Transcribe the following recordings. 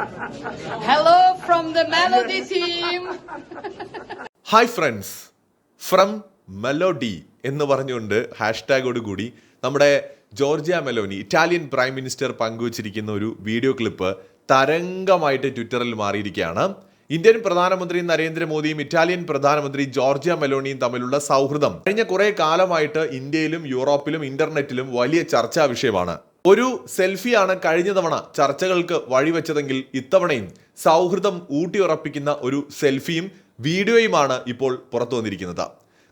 Hello from the Melody team hi friends from Melody എന്ന് പറഞ്ഞുകൊണ്ട് ഹാഷ്ടാഗോട് കൂടി നമ്മുടെ Giorgia Meloni Italian prime minister പങ്കുവച്ചിരിക്കുന്ന ഒരു വീഡിയോ ക്ലിപ്പ് തരംഗമായിട്ട് ട്വിറ്ററിൽ മാറിയിരിക്കുകയാണ്. ഇന്ത്യൻ പ്രധാനമന്ത്രി നരേന്ദ്രമോദിയും ഇറ്റാലിയൻ പ്രധാനമന്ത്രി ജോർജിയ മെലോണിയും തമ്മിലുള്ള സൗഹൃദം കഴിഞ്ഞ കുറേ കാലമായിട്ട് ഇന്ത്യയിലും യൂറോപ്പിലും ഇന്റർനെറ്റിലും വലിയ ചർച്ചാ വിഷയമാണ്. ഒരു സെൽഫിയാണ് കഴിഞ്ഞ തവണ ചർച്ചകൾക്ക് വഴിവെച്ചതെങ്കിൽ ഇത്തവണയും സൗഹൃദം ഊട്ടിയുറപ്പിക്കുന്ന ഒരു സെൽഫിയും വീഡിയോയുമാണ് ഇപ്പോൾ പുറത്തു വന്നിരിക്കുന്നത്.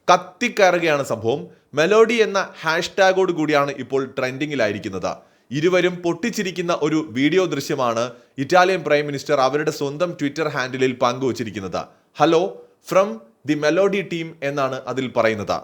കത്തിക്കയറുകയാണ് സംഭവം. മെലോഡി എന്ന ഹാഷ്ടാഗോട് കൂടിയാണ് ഇപ്പോൾ ട്രെൻഡിങ്ങിലായിരിക്കുന്നത്. ഇരുവരും പൊട്ടിച്ചിരിക്കുന്ന ഒരു വീഡിയോ ദൃശ്യമാണ് ഇറ്റാലിയൻ പ്രൈം മിനിസ്റ്റർ അവരുടെ സ്വന്തം ട്വിറ്റർ ഹാൻഡിലിൽ പങ്കുവച്ചിരിക്കുന്നത്. Hello from the Melody team എന്നാണ് അതിൽ പറയുന്നത്.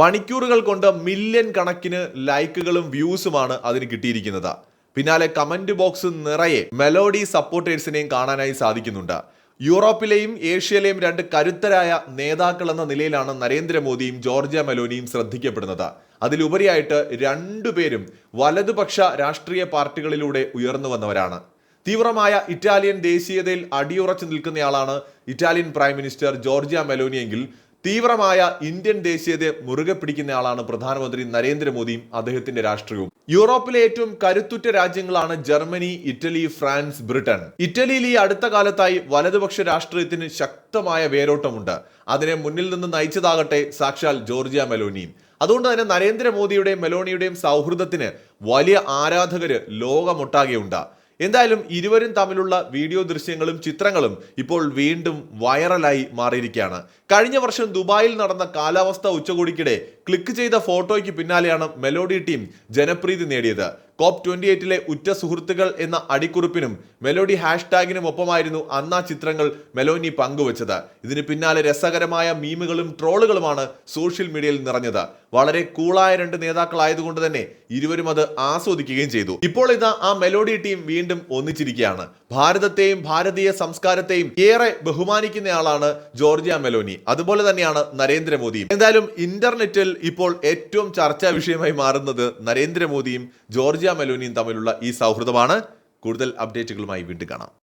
മണിക്കൂറുകൾ കൊണ്ട് മില്യൺ കണക്കിന് ലൈക്കുകളും വ്യൂസുമാണ് അതിന് കിട്ടിയിരിക്കുന്നത്. പിന്നാലെ കമന്റ് ബോക്സ് നിറയെ മെലോഡി സപ്പോർട്ടേഴ്സിനെയും കാണാനായി സാധിക്കുന്നുണ്ട്. യൂറോപ്പിലെയും ഏഷ്യയിലെയും രണ്ട് കരുത്തരായ നേതാക്കൾ എന്ന നിലയിലാണ് നരേന്ദ്രമോദിയും ജോർജിയ മെലോനിയും ശ്രദ്ധിക്കപ്പെടുന്നത്. അതിലുപരിയായിട്ട് രണ്ടുപേരും വലതുപക്ഷ രാഷ്ട്രീയ പാർട്ടികളിലൂടെ ഉയർന്നു വന്നവരാണ്. തീവ്രമായ ഇറ്റാലിയൻ ദേശീയതയിൽ അടിയുറച്ചു നിൽക്കുന്നയാളാണ് ഇറ്റാലിയൻ പ്രൈം മിനിസ്റ്റർ ജോർജിയ മെലോനിയെങ്കിൽ തീവ്രമായ ഇന്ത്യൻ ദേശീയതയെ മുറുകെ പിടിക്കുന്നയാളാണ് പ്രധാനമന്ത്രി നരേന്ദ്രമോദിയും അദ്ദേഹത്തിന്റെ രാഷ്ട്രീയവും. യൂറോപ്പിലെ ഏറ്റവും കരുത്തുറ്റ രാജ്യങ്ങളാണ് ജർമ്മനി ഇറ്റലി ഫ്രാൻസ് ബ്രിട്ടൻ. ഇറ്റലിയിൽ ഈ അടുത്ത കാലത്തായി വലതുപക്ഷ രാഷ്ട്രീയത്തിന് ശക്തമായ വേരോട്ടമുണ്ട്. അതിനെ മുന്നിൽ നിന്ന് നയിച്ചതാകട്ടെ സാക്ഷാൽ ജോർജിയ മെലോനിയും അതുകൊണ്ട് തന്നെ നരേന്ദ്രമോദിയുടെയും മെലോണിയുടെയും സൗഹൃദത്തിന് വലിയ ആരാധകര് ലോകമൊട്ടാകെയുണ്ട്. എന്തായാലും ഇരുവരും തമ്മിലുള്ള വീഡിയോ ദൃശ്യങ്ങളും ചിത്രങ്ങളും ഇപ്പോൾ വീണ്ടും വൈറലായി മാറിയിരിക്കുകയാണ്. കഴിഞ്ഞ വർഷം ദുബായിൽ നടന്ന കാലാവസ്ഥ ഉച്ചകോടിക്കിടെ ക്ലിക്ക് ചെയ്ത ഫോട്ടോയ്ക്ക് പിന്നാലെയാണ് മെലോഡി ടീം ജനപ്രീതി നേടിയത്. കോപ്പ് ട്വന്റി എയ്റ്റിലെ ഉറ്റ സുഹൃത്തുക്കൾ എന്ന അടിക്കുറിപ്പിനും മെലോഡി ഹാഷ്ടാഗിനും ഒപ്പമായിരുന്നു അന്ന് ആ ചിത്രങ്ങൾ മെലോനി പങ്കുവച്ചത്. ഇതിന് പിന്നാലെ രസകരമായ മീമുകളും ട്രോളുകളുമാണ് സോഷ്യൽ മീഡിയയിൽ നിറഞ്ഞത്. വളരെ കൂളായ രണ്ട് നേതാക്കളായതുകൊണ്ട് തന്നെ ഇരുവരും അത് ആസ്വദിക്കുകയും ചെയ്തു. ഇപ്പോൾ ഇതാ ആ മെലോഡി ടീം വീണ്ടും ഒന്നിച്ചിരിക്കുകയാണ്. ഭാരതത്തെയും ഭാരതീയ സംസ്കാരത്തെയും ഏറെ ബഹുമാനിക്കുന്നയാളാണ് ജോർജിയ മെലോനി. അതുപോലെ തന്നെയാണ് നരേന്ദ്രമോദിയും. എന്തായാലും ഇന്റർനെറ്റിൽ ഇപ്പോൾ ഏറ്റവും ചർച്ചാ വിഷയമായി മാറുന്നത് നരേന്ദ്രമോദിയും ജോർജിയ മെലോനിയും തമ്മിലുള്ള ഈ സൗഹൃദമാണ്. കൂടുതൽ അപ്ഡേറ്റുകളുമായി വീണ്ടും കാണാം.